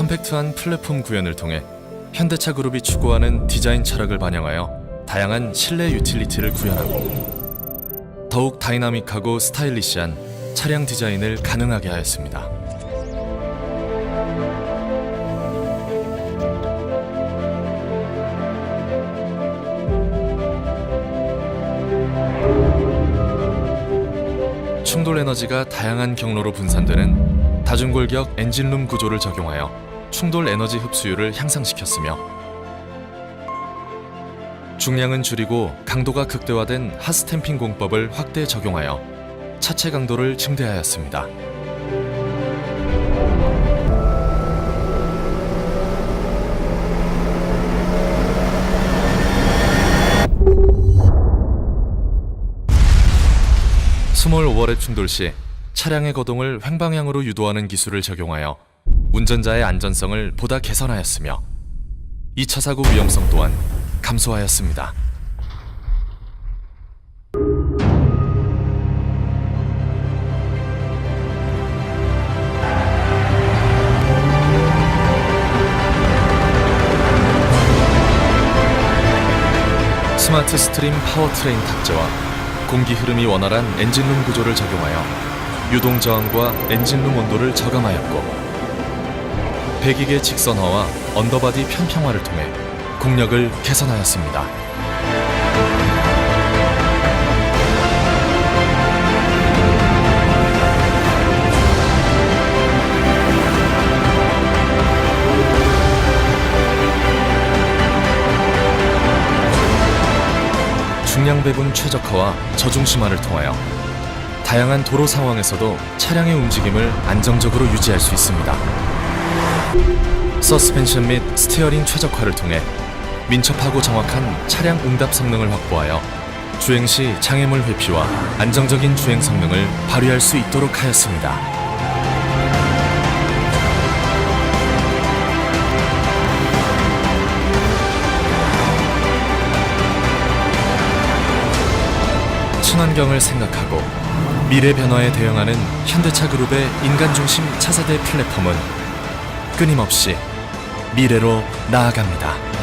컴팩트한 플랫폼 구현을 통해 현대차 그룹이 추구하는 디자인 철학을 반영하여 다양한 실내 유틸리티를 구현하고 더욱 다이나믹하고 스타일리시한 차량 디자인을 가능하게 하였습니다. 충돌 에너지가 다양한 경로로 분산되는 다중골격 엔진룸 구조를 적용하여 충돌 에너지 흡수율을 향상시켰으며 중량은 줄이고 강도가 극대화된 하스탬핑 공법을 확대 적용하여 차체 강도를 증대하였습니다. 스몰 오버랩 충돌 시 차량의 거동을 횡방향으로 유도하는 기술을 적용하여 운전자의 안전성을 보다 개선하였으며 2차 사고 위험성 또한 감소하였습니다. 스마트 스트림 파워트레인 탑재와 공기 흐름이 원활한 엔진룸 구조를 적용하여 유동 저항과 엔진룸 온도를 저감하였고 배기계 직선화와 언더바디 편평화를 통해 공력을 개선하였습니다. 중량 배분 최적화와 저중 심화를 통하여 다양한 도로 상황에서도 차량의 움직임을 안정적으로 유지할 수 있습니다. 서스펜션 및 스티어링 최적화를 통해 민첩하고 정확한 차량 응답 성능을 확보하여 주행 시 장애물 회피와 안정적인 주행 성능을 발휘할 수 있도록 하였습니다. 친환경을 생각하고 미래 변화에 대응하는 현대차 그룹의 인간 중심 차세대 플랫폼은 끊임없이 미래로 나아갑니다.